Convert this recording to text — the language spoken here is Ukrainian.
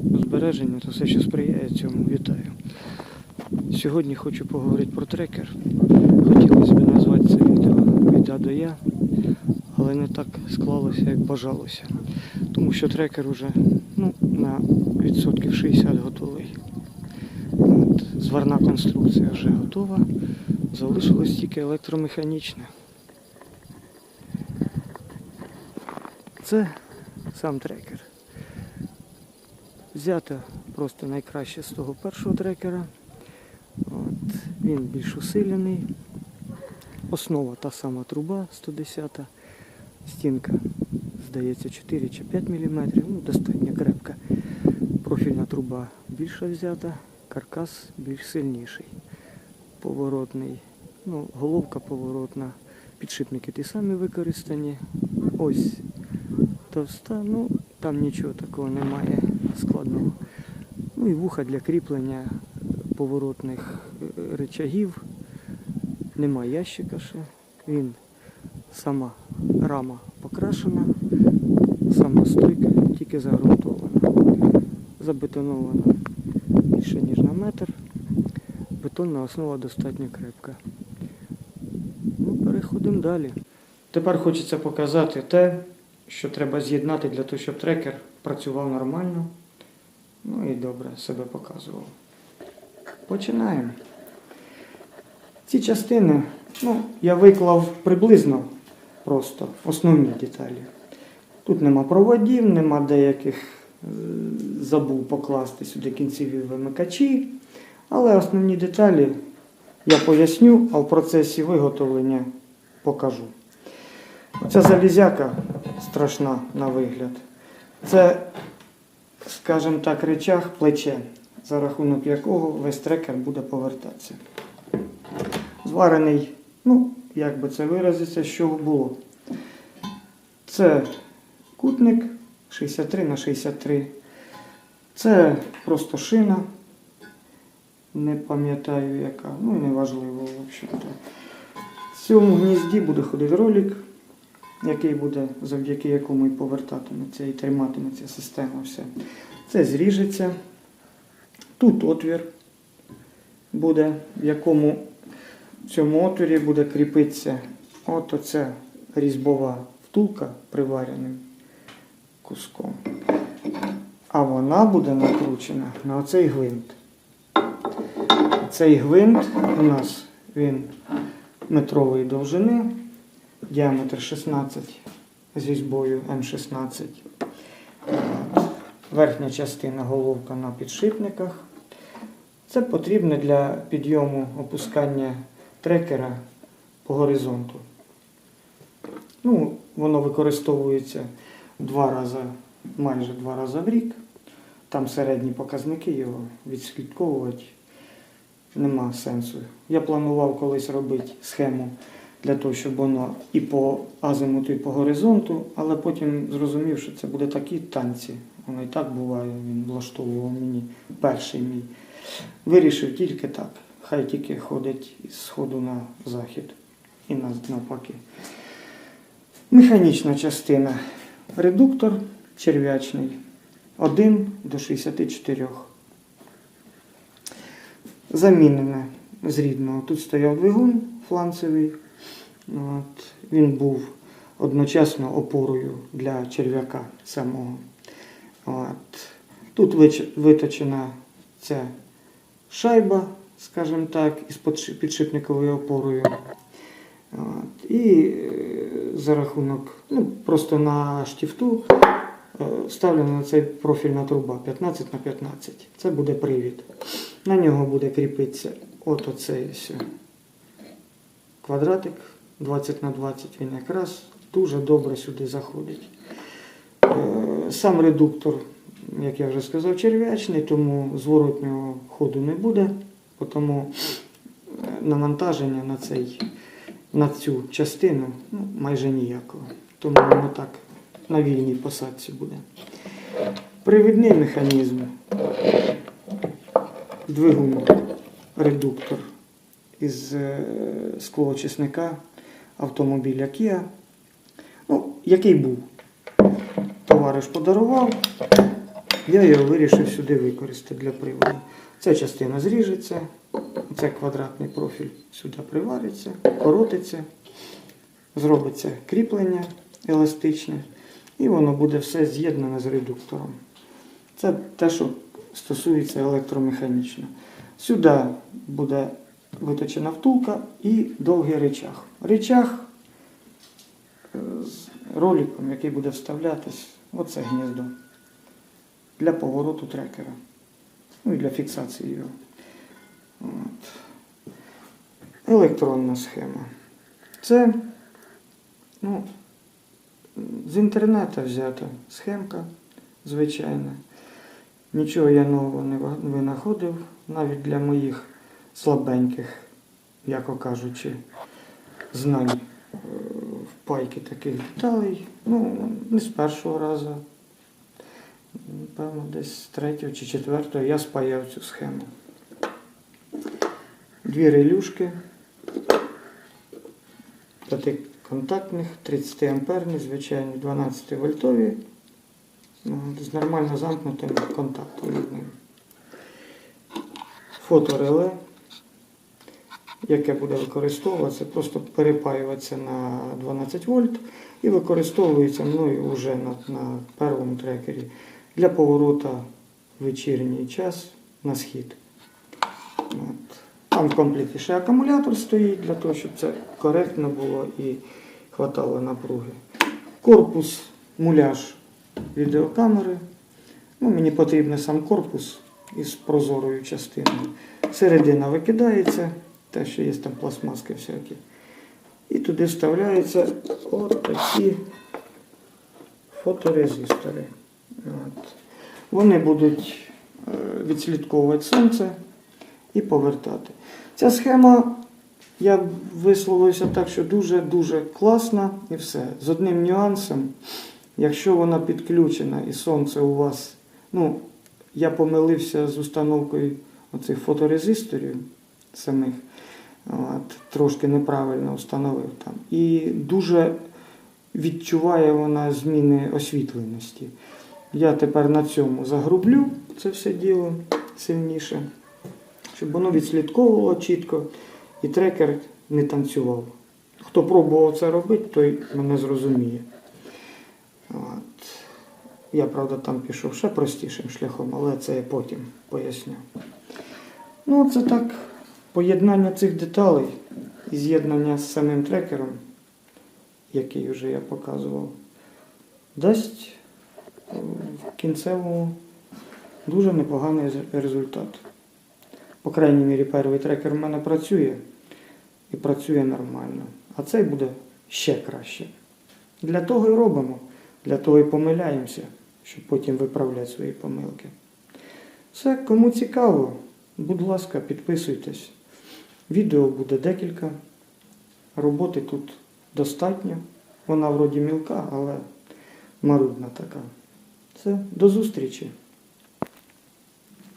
збереження та все, що сприяє цьому, вітаю. Сьогодні хочу поговорити про трекер. Хотілося б назвати це відео від А до Я, але не так склалося, як бажалося. Тому що трекер уже ну, на відсотків 60 готовий. От, зварна конструкція вже готова. Залишилось тільки електромеханічне. Це сам трекер. Взято просто найкраще з того першого трекера. От, він більш усилений. Основа та сама труба 110. Стінка, здається, 4 чи 5 мм, ну, достатньо крепка. Профільна труба більша взята, каркас більш сильніший. Поворотний, ну, головка поворотна, підшипники ті самі використані. Ось товста, ну там нічого такого немає складного. Ну і вуха для кріплення поворотних е, речагів. Нема ящика ще. Він сама рама покрашена, сама стойка тільки загрунтована. Забетонована більше ніж на метр. Бетонна основа достатньо крепка. Ну, переходимо далі. Тепер хочеться показати те, що треба з'єднати для того, щоб трекер працював нормально. Ну і добре себе показував. Починаємо. Ці частини ну, я виклав приблизно просто основні деталі. Тут нема проводів, нема деяких е, забув покласти сюди кінцеві вимикачі. Але основні деталі я поясню, а в процесі виготовлення покажу. Ця залізяка страшна на вигляд. Це, скажімо так, речах плече, за рахунок якого весь трекер буде повертатися. Зварений, ну, як би це виразитися, з чого було. Це кутник 63 на 63. Це просто шина. Не пам'ятаю яка, ну і неважливо, в общем-то. В цьому гнізді буде ходити ролик, який буде, завдяки якому і повертатиметься і триматиметься система все. Це зріжеться. Тут отвір буде, в якому в цьому отворі буде кріпитися от оця різьбова втулка привареним куском. А вона буде накручена на оцей гвинт. Цей гвинт у нас він метрової довжини, діаметр 16 з різьбою М16. Верхня частина головка на підшипниках. Це потрібно для підйому опускання трекера по горизонту. Ну, воно використовується два рази, майже два рази в рік. Там середні показники його відслідковувати нема сенсу. Я планував колись робити схему для того, щоб воно і по азимуту, і по горизонту, але потім зрозумів, що це буде такі танці. Воно і так буває, він влаштовував мені перший мій. Вирішив тільки так. Хай тільки ходить із сходу на захід і нав- навпаки. Механічна частина. Редуктор черв'ячний 1 до 64. Замінене з рідного. Тут стояв двигун фланцевий. От. Він був одночасно опорою для черв'яка самого. От. Тут виточена ця шайба, скажімо так, із підшипниковою опорою. От. І е, за рахунок, ну, просто на штифту е, вставлена цей профільна труба 15 на 15. Це буде привід. На нього буде кріпитися от оцей квадратик 20 на 20. Він якраз дуже добре сюди заходить. Е, Сам редуктор, як я вже сказав, черв'ячний, тому зворотнього ходу не буде, тому е, навантаження на, цей, на цю частину ну, майже ніякого. Тому воно так на вільній посадці буде. Привідний механізм двигун редуктор із е, склоочисника автомобіля Kia. Ну, який був. Товариш подарував. Я його вирішив сюди використати для приводу. Ця частина зріжеться, це квадратний профіль сюди привариться, коротиться, зробиться кріплення еластичне, і воно буде все з'єднане з редуктором. Це те, що стосується електромеханічно. Сюди буде виточена втулка і довгий речах. Речах е, з роликом, який буде вставлятись, оце гніздо для повороту трекера. Ну і для фіксації його. От. Електронна схема. Це ну, з інтернету взята схемка звичайна. Нічого я нового не винаходив, навіть для моїх слабеньких, яко кажучи, знань е, в пайки таких деталей. Ну, не з першого разу. Певно, десь з третього чи четвертого я спаяв цю схему. Дві релюшки. П'ятиконтактних, 30 амперні, звичайні 12 вольтові. Ну, з нормально замкнутим контактом між ними. Фотореле, яке буде використовуватися, просто перепаюватися на 12 вольт і використовується мною вже на, на першому трекері для поворота в вечірній час на схід. От. Там в комплекті ще акумулятор стоїть для того, щоб це коректно було і хватало напруги. Корпус, муляж відеокамери. Ну, мені потрібен сам корпус із прозорою частиною. Середина викидається, те, що є там пластмаски всякі. І туди вставляються от такі фоторезистори. От. Вони будуть е, відслідковувати сонце і повертати. Ця схема, я висловився так, що дуже-дуже класна і все. З одним нюансом, якщо вона підключена і сонце у вас, ну, я помилився з установкою оцих фоторезисторів самих, от, трошки неправильно встановив там. І дуже відчуває вона зміни освітленості. Я тепер на цьому загрублю це все діло сильніше, щоб воно відслідковувало чітко і трекер не танцював. Хто пробував це робити, той мене зрозуміє. От. Я, правда, там пішов ще простішим шляхом, але це я потім поясню. Ну, це так, поєднання цих деталей і з'єднання з самим трекером, який вже я показував, дасть е, в кінцевому дуже непоганий результат. По крайній мірі, перший трекер в мене працює і працює нормально. А цей буде ще краще. Для того і робимо, для того і помиляємося, щоб потім виправляти свої помилки. Все, кому цікаво, будь ласка, підписуйтесь. Відео буде декілька. Роботи тут достатньо. Вона вроді мілка, але марудна така. Все, до зустрічі!